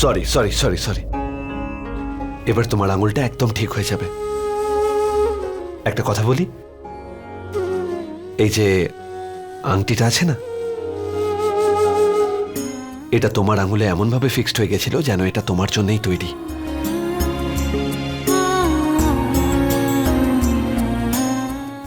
Sorry sorry sorry sorry এবার তোমার আঙুলটা একদম ঠিক হয়ে যাবে। একটা কথা বলি? এই যে আংটিটা আছে না? এটা তোমার আঙুলে এমনভাবে ফিক্সড হয়ে গেছিল যেন এটা তোমার জন্যই তৈরি।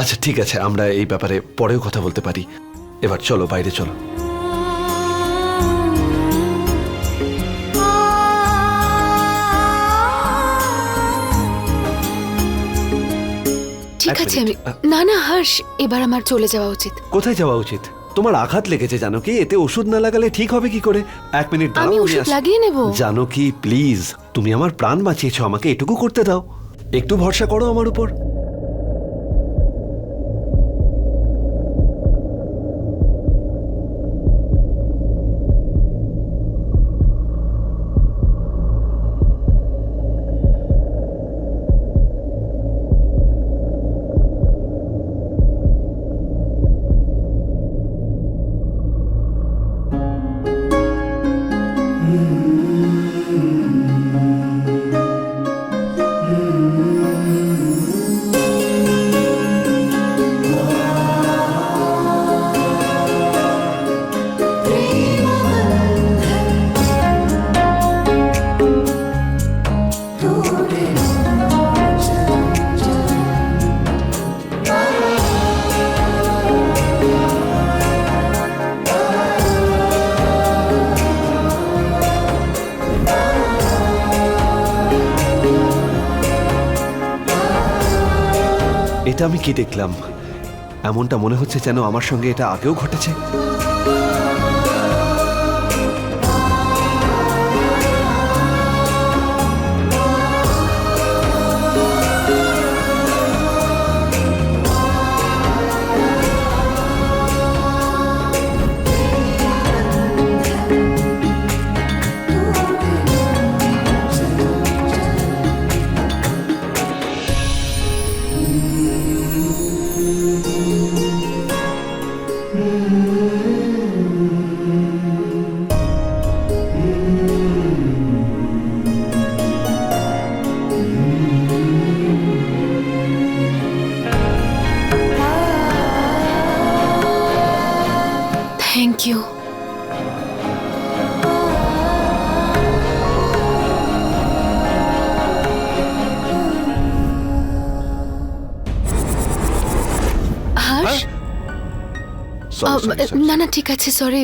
আচ্ছা ঠিক আছে, আমরা এই ব্যাপারে পরেও কথা বলতে পারি। এবার চলো, বাইরে চলো। ঠিক আছে আমি না না হর্ষ এবার আমার চলে যাওয়া উচিত। কোথায় যাওয়া উচিত? তোমার আঘাত লেগেছে জানো কি? এতে ওষুধ না লাগালে ঠিক হবে কি করে? এক মিনিট আমি ওষুধ লাগিয়ে নেব। জানো কি প্লিজ তুমি আমার প্রাণ বাঁচিয়েছো আমাকে এটুকু করতে দাও। একটু ভরসা করো আমার উপর। এটা আমি কি দেখলাম? এমনটা মনে হচ্ছে যেন আমার সঙ্গে এটা আগেও ঘটেছে। না না ঠিক আছে সরি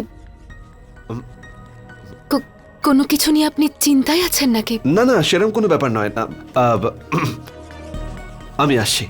কোনো কিছু নিয়ে আপনি চিন্তায় আছেন নাকি? না না সেরকম কোনো ব্যাপার নয়। না আমি আসছি।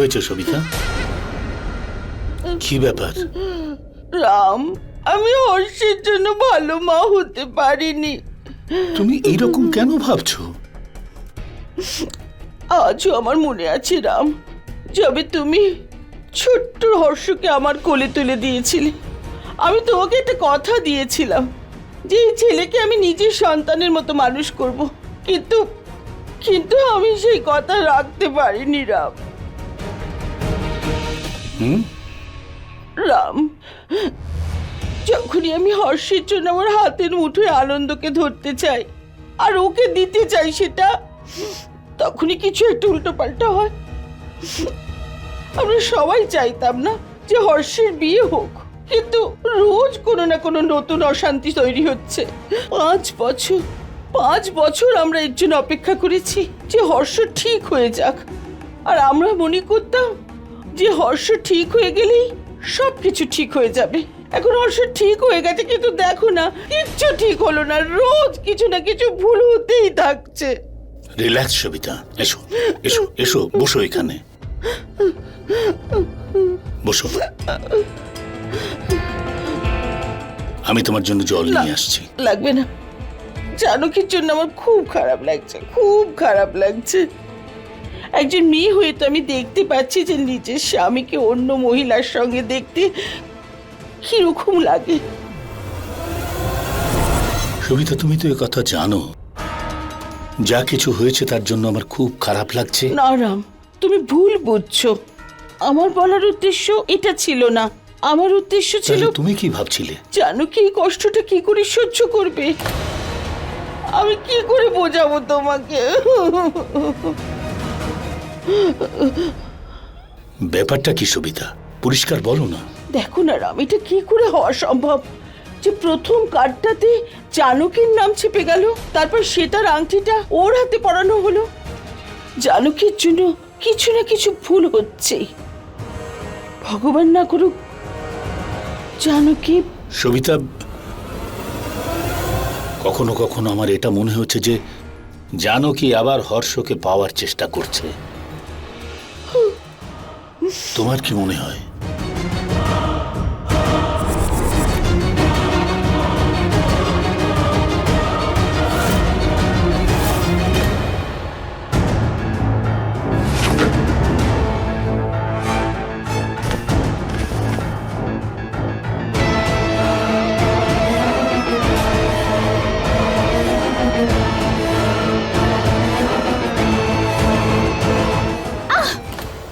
হয়েছে সবিতা? কি ব্যাপার? রাম আমি হর্ষের জন্য ভালো মা হতে পারিনি। তুমি এইরকম কেন ভাবছ? আজও আমার মনে আছে রাম যবে তুমি ছোট্ট হর্ষকে আমার কোলে তুলে দিয়েছিলে। আমি তোমাকে একটা কথা দিয়েছিলাম যে এই ছেলেকে আমি নিজের সন্তানের মতো মানুষ করব। কিন্তু কিন্তু আমি সেই কথা রাখতে পারিনি রাম। রাম, যখনই আমি হর্ষের জন্য আমার হাতের মুঠোয় আনন্দকে ধরতে চাই, আর ওকে দিতে চাই সেটা, তখনই কিছু একটু উল্টো পাল্টা হয়। আমরা সবাই চাইতাম না যে হর্ষের বিয়ে হোক, কিন্তু রোজ কোনো না কোনো নতুন অশান্তি তৈরি হচ্ছে। পাঁচ বছর পাঁচ বছর আমরা এর জন্য অপেক্ষা করেছি যে হর্ষ ঠিক হয়ে যাক। আর আমরা মনে করতাম যে হর্ষ ঠিক হয়ে গেলেই সব কিছু ঠিক হয়ে যাবে। এখন হর্ষ ঠিক হয়ে গেছে কিন্তু দেখো না কিচ্ছু ঠিক হলো না রোজ কিছু না কিছু ভুল হতেই থাকছে। রিল্যাক্স সবিতা এসো এসো এসো বসো এখানে। বসো। আমি তোমার জন্য জল নিয়ে আসছি। লাগবে না। জানকীর জন্য আমার খুব খারাপ লাগছে খুব খারাপ লাগছে। একজন মেয়ে হয়ে তো আমি দেখতে পাচ্ছি যে নিজের স্বামীকে অন্য মহিলার সঙ্গে দেখতে কীরকম লাগে। সবিতা তুমি তো এ কথা জানো। যা কিছু হয়েছে তার জন্য আমার খুব খারাপ লাগছে। না রাম তুমি ভুল বুঝছ। আমার বলার উদ্দেশ্য এটা ছিল না। আমার উদ্দেশ্য ছিল তাহলে তুমি কি ভাবছিলে? জানো কি এই কষ্টটা কি করে সহ্য করবে? আমি কি করে বোঝাবো তোমাকে? ব্যাপারটা কি সবিতা পরিষ্কার বলো না। দেখো না রাম এটা কি করে হওয়া সম্ভব? যে প্রথম কার্ডটাতে জানকীর নাম চেপে গেল তারপর সেটার আংটিটা ওর হাতে পরানো হলো। জানকীর জন্য কিছু না কিছু ভুল হচ্ছেই। ভগবান না করুক জানকী সবিতা কখনো কখনো আমার এটা মনে হচ্ছে যে জানো কি আবার হর্ষকে পাওয়ার চেষ্টা করছে। তোমার কি মনে হয়?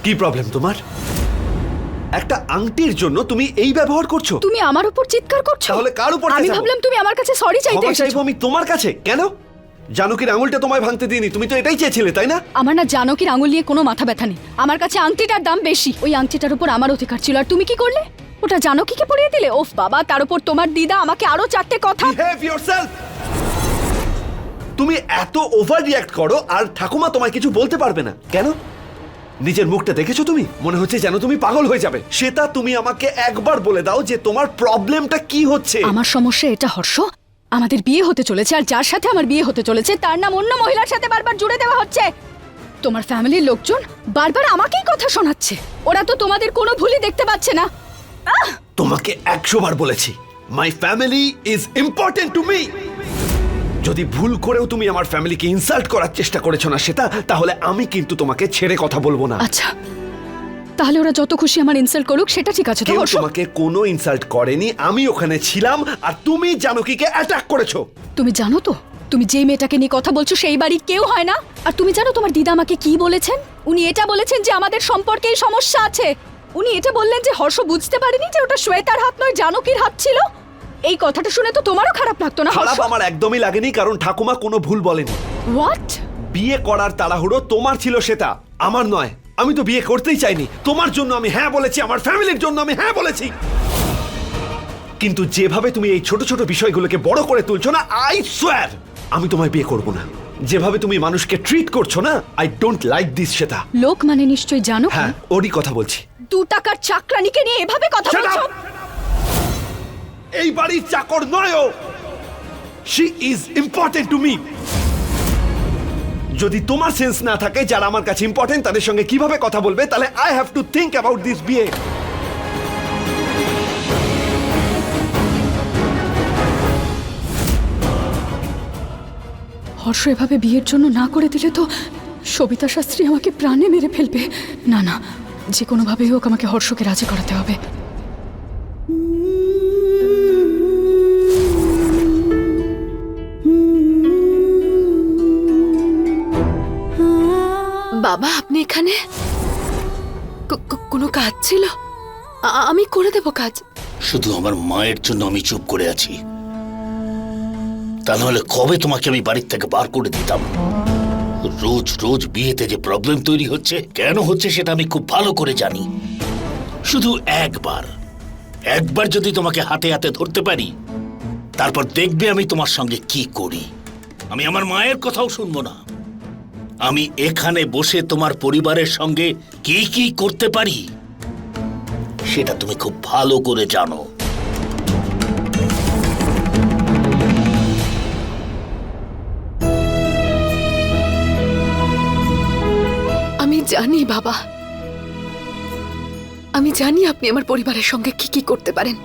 কি প্রবলেম তোমার? একটা আংটির জন্য তুমি এই ব্যবহার করছ। তুমি আমার উপর চিৎকার করছ? তাহলে কার উপর আমি ভাবলাম তুমি আমার কাছে সরি চাইতে ক্ষমা এসেছ। চাইব আমি তোমার কাছে। কেন? জানকির আঙুলটা তোমায় ভাঙতে দিইনি। তুমি তো এটাই চেয়েছিলে তাই না? আমার না জানকির আঙুল নিয়ে কোনো মাথা ব্যথা নেই। আমার কাছে আংটিটার দাম বেশি। ওই আংটিটার উপর আমার অধিকার ছিল। আর তুমি কি করলে? ওটা জানকিকে পরিয়ে দিলে? ওফ বাবা তার উপর তোমার দিদা আমাকে আরও চারটে কথা বিহেভ ইয়োরসেলফ তুমি এত ওভার রিয়াক্ট করো আর ঠাকুমা তোমায় কিছু বলতে পারবে না। কেন? নিজের মুখটা দেখেছ তুমি? মনে হচ্ছে যেন তুমি পাগল হয়ে যাবে। সেটা তুমি আমাকে একবার বলে দাও যে তোমার প্রবলেমটা কি হচ্ছে। আমার সমস্যা এটা হর্ষ। আমাদের বিয়ে হতে চলেছে আর যার সাথে আমার বিয়ে হতে চলেছে তার নাম অন্য মহিলার সাথে বারবার জুড়ে দেওয়া হচ্ছে। তোমার ফ্যামিলির লোকজন বারবার আমাকেই কথা শোনাচ্ছে। ওরা তো তোমাদের কোনো ভুলই দেখতে পাচ্ছে না। তোমাকে একশো বার বলেছি my family is important to me যদি ভুল করেও তুমি আমার ফ্যামিলিকে ইনসাল্ট করার চেষ্টা করেছ না সেটা তাহলে আমি কিন্তু তোমাকে ছেড়ে কথা বলব না। আচ্ছা। তাহলে ওরা যত খুশি আমার ইনসাল্ট করুক সেটা ঠিক আছে তো কেউ তোমাকে কোনো ইনসাল্ট করেনি আমি ওখানে ছিলাম আর তুমি জানকীকে অ্যাটাক করেছ। তুমি জানো তো তুমি যে মেয়েটাকে নিয়ে কথা বলছো সেই বাড়ির কেউ হয় না। আর তুমি জানো তোমার দিদা আমাকে কি বলেছেন? উনি এটা বলেছেন যে আমাদের সম্পর্কে এই সমস্যা আছে। উনি এটা বললেন যে হর্ষ বুঝতে পারেনি যে ওটা শ্বেতার হাত নয় জানকীর হাত ছিল। এই কথাটা শুনে তো তোমারও খারাপ লাগতো না খারাপ আমার একদমই লাগেনি কারণ ঠাকুমা কোনো ভুল বলেনি। হোয়াট বিয়ে করার তাড়াহুড়ো তোমার ছিল সেটা আমার নয়। আমি তো বিয়ে করতেই চাইনি। তোমার জন্য আমি হ্যাঁ বলেছি আমার ফ্যামিলির জন্য আমি হ্যাঁ বলেছি। কিন্তু যেভাবে তুমি এই ছোট ছোট বিষয়গুলোকে বড় করে তুলছো না আই সোয়ার আমি তোমায় বিয়ে করব না। যেভাবে তুমি মানুষকে ট্রিট করছ না আই ডোন্ট লাইক দিস সেটা। লোক মানে নিশ্চয়ই জানো হ্যাঁ ওরই কথা বলছি। দু টাকার চাকরানিকে নিয়ে এভাবে কথা বলছো! এই বাড়ির চাকর নয় she is important to me যদি তোমার সেন্স না থাকে, যারা আমার কাছে ইম্পর্টেন্ট তাদের সঙ্গে কীভাবে কথা বলবে, তাহলে I have to think about this বিয়ে হর্ষ এভাবে বিয়ের জন্য না করে দিলে তো সবিতা শাস্ত্রী আমাকে প্রাণে মেরে ফেলবে। না না, যে কোনোভাবেই হোক আমাকে হর্ষকে রাজি করাতে হবে। বাবা, আপনি এখানে? কোনো কাজ ছিল? আমি করে দেব কাজ। শুধু আমার মায়ের জন্য আমি চুপ করে আছি। তা নাহলে কবে তোমাকে আমি বাড়ির থেকে বার করে দিতাম? রোজ রোজ বিয়েতে যে প্রবলেম তৈরি হচ্ছে, কেন হচ্ছে সেটা আমি খুব ভালো করে জানি। শুধু একবার একবার যদি তোমাকে হাতে হাতে ধরতে পারি, তারপর দেখবে আমি তোমার সঙ্গে কি করি। আমি আমার মায়ের কথাও শুনব না। আমি এখানে বসে তোমার পরিবারের সঙ্গে কি কি করতে পারি? সেটা তুমি খুব ভালো করে জানো। আমি জানি, বাবা। আমি জানি আপনি আমার পরিবারের সঙ্গে কি কি করতে পারেন।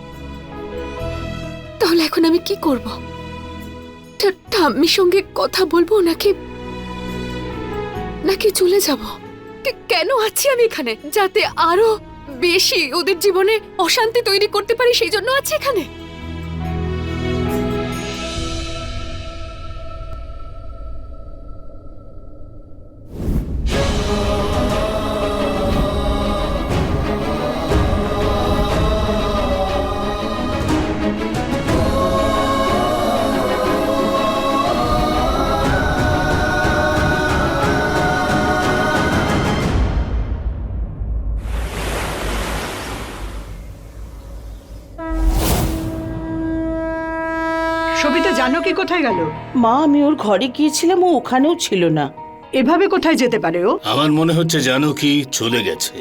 তাহলে এখন আমি কি করব? ঠাম্মির সঙ্গে কথা বলব নাকি নাকি চলে যাব? কেন আছি আমি এখানে? যাতে আরও বেশি ওদের জীবনে অশান্তি তৈরি করতে পারি, সেই জন্য আছি এখানে। সবিতা কি কোথায় গেল? মা আমি ওর ঘরে গিয়েছিলাম ও ওখানেও ছিল না। এভাবে কোথায় যেতে পারে ও? আমার মনে হচ্ছে জানো কি চলে গেছে।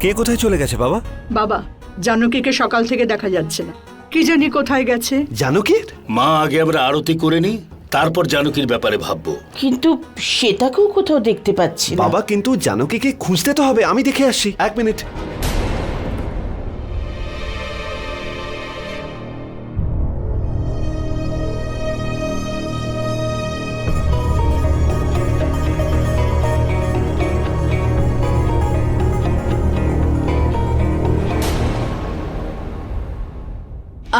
কে কোথায় চলে গেছে বাবা? বাবা জানকীকে সকাল থেকে দেখা যাচ্ছে না। কি জানি কোথায় গেছে? জানকীর? মা আগে আমরা আরতি করে নি তারপর জানকীর ব্যাপারে ভাববো। কিন্তু সেটাকেও কোথাও দেখতে পাচ্ছি না। বাবা কিন্তু জানকীকে খুঁজতে তো হবে আমি দেখে আসি। এক মিনিট।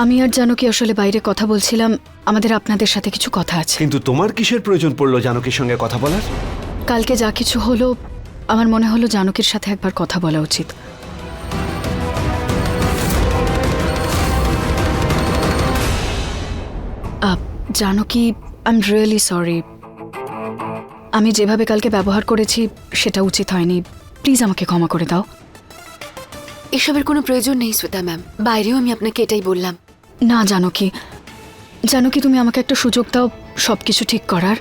আমি আর জানকী আসলে বাইরে কথা বলছিলাম আমাদের আপনাদের সাথে কিছু কথা আছে। কিন্তু তোমার কিসের প্রয়োজন পড়ল জানকীর সঙ্গে কথা বলার? কালকে যা কিছু হলো আমার মনে হলো জানকীর সাথে একবার কথা বলা উচিত। Janaki I am really sorry আমি যেভাবে কালকে ব্যবহার করেছি সেটা উচিত হয়নি। প্লিজ আমাকে ক্ষমা করে দাও। এসবের কোনো প্রয়োজন নেই শ্বেতা ম্যাম। বাইরেও আমি আপনাকে এটাই বললাম। না জানো কি জানো কি তুমি আমাকে একটা সুযোগ দাও সব কিছু ঠিক করার।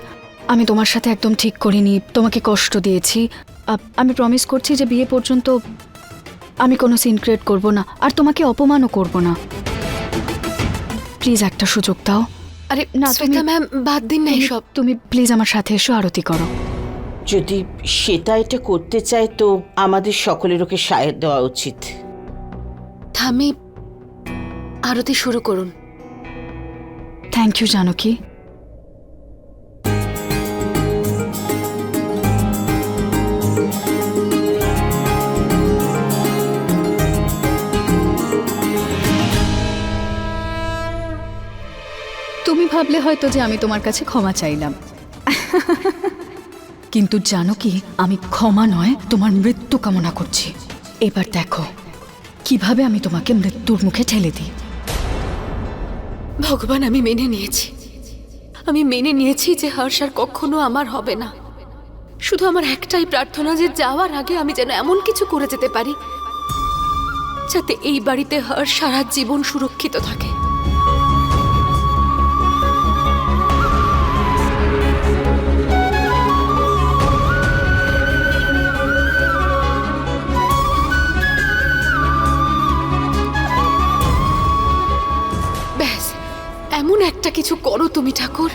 আমি তোমার সাথে একদম ঠিক করিনি তোমাকে কষ্ট দিয়েছি। আমি প্রমিস করছি যে বিয়ে পর্যন্ত আমি কোনো সিন ক্রিয়েট করব না আর তোমাকে অপমানও করব না। প্লিজ একটা সুযোগ দাও। আরে না, শ্বেতা ম্যাম বাদ দিন না তুমি- এসব। তুমি প্লিজ আমার সাথে এসো আরতি করো। যদি সেটা এটা করতে চায় তো আমাদের সকলের ওকে সায় দেওয়া উচিত। থামি আরতি শুরু করুন। থ্যাংক ইউ জানকী তুমি ভাবলে হয়তো যে আমি তোমার কাছে ক্ষমা চাইলাম। কিন্তু জানো কি আমি ক্ষমা নয়, তোমার মৃত্যু কামনা করছি। এবার দেখো, কীভাবে আমি তোমাকে মৃত্যুর মুখে ঠেলে দিই। ভগবান, আমি মেনে নিয়েছি। আমি মেনে নিয়েছি যে হর্ষ আর কখনো আমার হবে না। শুধু আমার একটাই প্রার্থনা যে যাওয়ার আগে আমি যেন এমন কিছু করে যেতে পারি, যাতে এই বাড়িতে হর্ষ সারা জীবন সুরক্ষিত থাকে। এমন একটা কিছু করো তুমি ঠাকুর।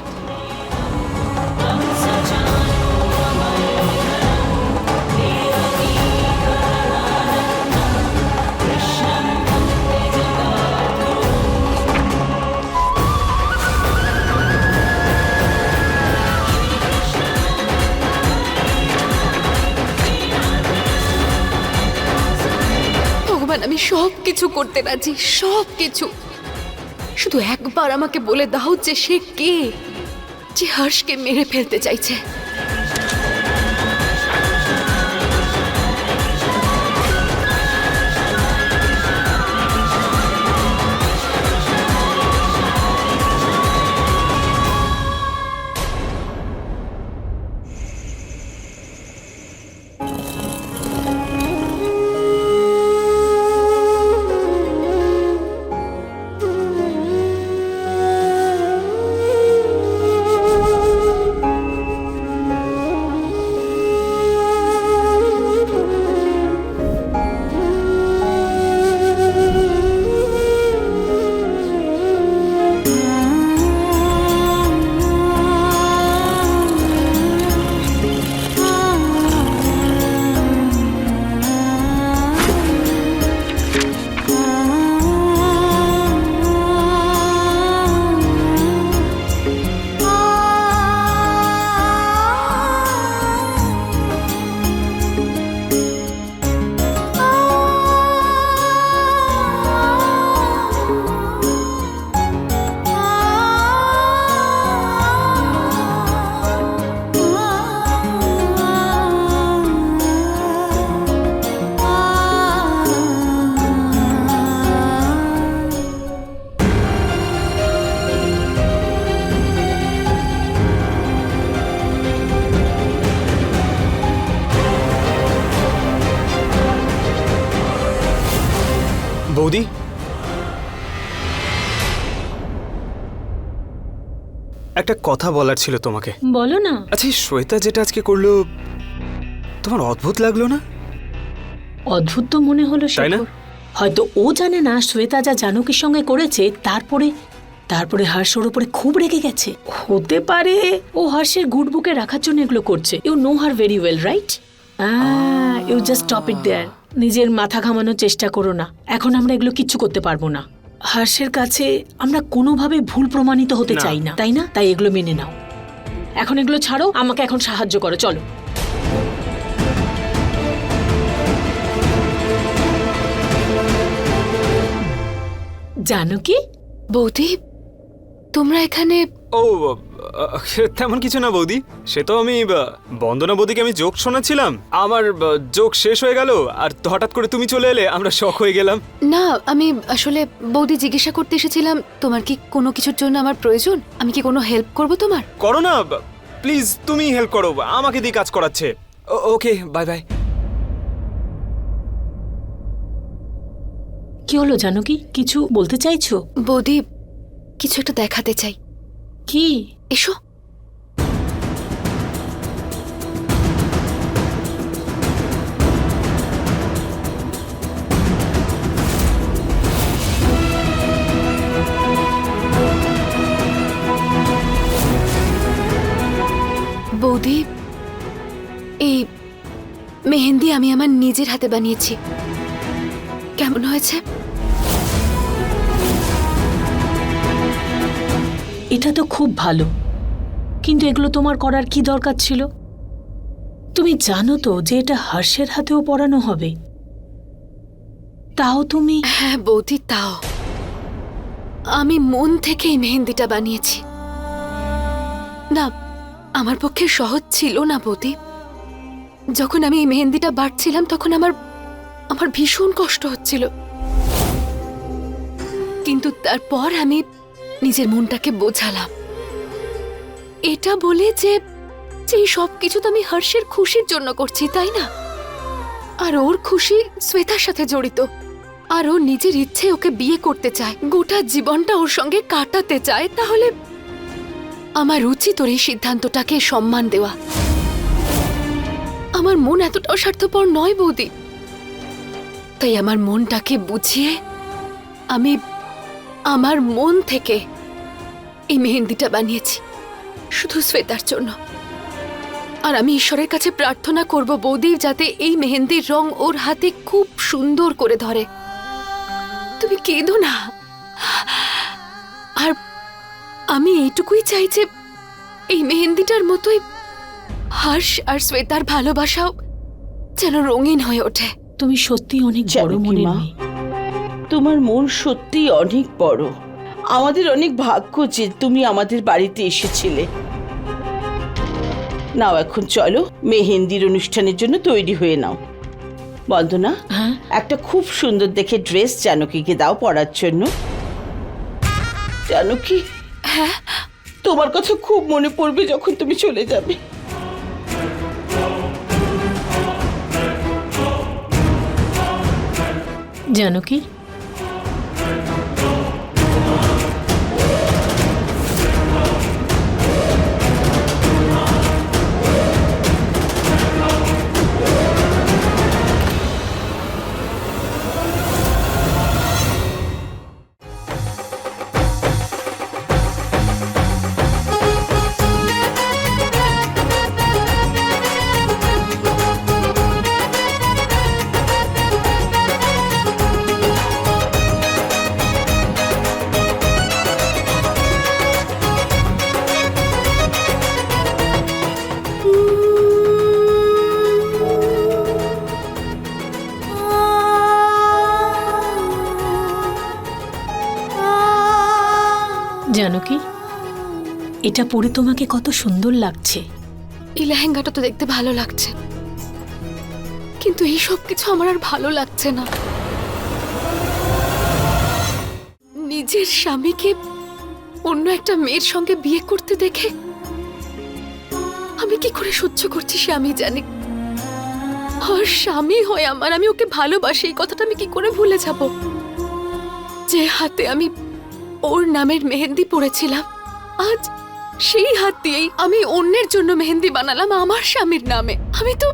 আমি সব কিছু করতে রাজি সব কিছু শুধু একবার আমাকে বলে দাও যে সে কে যে হর্ষকে মেরে ফেলতে চাইছে। কথা বলার ছিল তোমাকে। বলো না। আচ্ছা এই শ্বেতা যেটা আজকে করল তোমার অদ্ভুত লাগল না? অদ্ভুত তো মনে হলো তাই না? শেখর। হয়তো ও জানে না শ্বেতা যা জানকীর সঙ্গে করেছে তারপরে তারপরে হর্ষ ওর উপরে খুব রেগে গেছে। হতে পারে ও হর্ষের গুড বুকে রাখার জন্য এগুলো করছে। You know her very well right you just stop it there নিজের মাথা ঘামানোর চেষ্টা করো না। এখন আমরা এগুলো কিচ্ছু করতে পারব না। হর্ষের কাছে আমরা কোনোভাবে ভুল প্রমাণিত হতে চাই না তাই না? তাই এগুলো মেনে নাও। এখন এগুলো ছাড়ো আমাকে এখন সাহায্য করো চলো। জানো কি? বৌদি তোমরা এখানে ও তেমন কিছু না বৌদি। সে তো আমি বন্দনা বৌদিকে আমি জোক শোনাচ্ছিলাম। আমার জোক শেষ হয়ে গেল আর হঠাৎ করে তুমি চলে এলে আমরা শখ হয়ে গেলাম। না আমি আসলে বৌদি জিজ্ঞাসা করতে এসেছিলাম তোমার কি কোনো কিছুর জন্য আমার প্রয়োজন? আমি কি কোনো হেল্প করব তোমার? করো না প্লিজ তুমি হেল্প করো আমাকে দিয়ে কাজ করাচ্ছে। ও- ওকে বাই বাই কি হলো জানো কি কিছু বলতে চাইছো? বৌদি কিছু একটা দেখাতে চাই। কি? এসো। বৌদি এই মেহেন্দি আমি আমার নিজের হাতে বানিয়েছি। কেমন হয়েছে? এটা তো খুব ভালো। কিন্তু এগুলো তোমার করার কি দরকার ছিল? তুমি জানো তো যে এটা হর্ষের হাতেও পড়ানো হবে। তাও তুমি? হ্যাঁ বৌদি, তাও। আমি মন থেকে এই মেহেন্দিটা বানিয়েছি। না, আমার পক্ষে সহজ ছিল না, বৌদি। যখন আমি এই মেহেন্দিটা বাড়ছিলাম তখন আমার আমার ভীষণ কষ্ট হচ্ছিল। কিন্তু তারপর আমি নিজের মনটাকে বোঝালাম। এটা বলে যে যে সব কিছু তো আমি হর্ষের খুশির জন্য করছি, তাই না? আর ওর খুশি শ্বেতার সাথে জড়িত। আর ও নিজের ইচ্ছে ওকে বিয়ে করতে চায়, গোটা জীবনটা ওর সঙ্গে কাটাতে চায়, তাহলে আমার উচিত ওর এই সিদ্ধান্তটাকে সম্মান দেওয়া। আমার মন এতটাও স্বার্থপর নয় বৌদি। তাই আমার মনটাকে বুঝিয়ে আমি আমার মন থেকে এই মেহেন্দিটা বানিয়েছি। শুধু শ্বেতার জন্য। আর আমি ঈশ্বরের কাছে প্রার্থনা করব বৌদি যাতে এই মেহেন্দির রং ওর হাতে খুব সুন্দর করে ধরে। তুমি কেঁদো না। আর আমি এইটুকুই চাই যে এই মেহেন্দিটার মতোই হর্ষ আর শ্বেতার ভালোবাসাও যেন রঙিন হয়ে ওঠে। তুমি সত্যি অনেক বড় জানকী মনের মা। মেয়ে। তোমার মন সত্যি অনেক বড়। আমাদের অনেক ভাগ্য যে তুমি আমাদের বাড়িতে এসেছিলে। নাও এখন চলো মেহেন্দির অনুষ্ঠানের জন্য তৈরি হয়ে নাও। বন্দনা হ্যাঁ? একটা খুব সুন্দর দেখে ড্রেস জানকীকে দাও পরার জন্য। জানকী হ্যাঁ? তোমার কথা খুব মনে পড়বে যখন তুমি চলে যাবে। জানো এটা পরে তোমাকে কত সুন্দর লাগছে। এই লেহেঙ্গাটা তো দেখতে ভালো লাগছে। কিন্তু এই সব কিছু আমার আর ভালো লাগছে না। নিজের স্বামীকে অন্য একটা মেয়ের সঙ্গে বিয়ে করতে দেখে আমি কি করে সহ্য করছি সে আমি জানি। আর স্বামী হয় আমার, আমি ওকে ভালোবাসি, এই কথাটা আমি কি করে ভুলে যাব? যে হাতে আমি ওর নামের মেহেন্দি পরেছিলাম, আজ সেই হাত দিয়েই আমি অন্যের জন্য মেহেন্দি বানালাম আমার স্বামীর নামে। আমি তো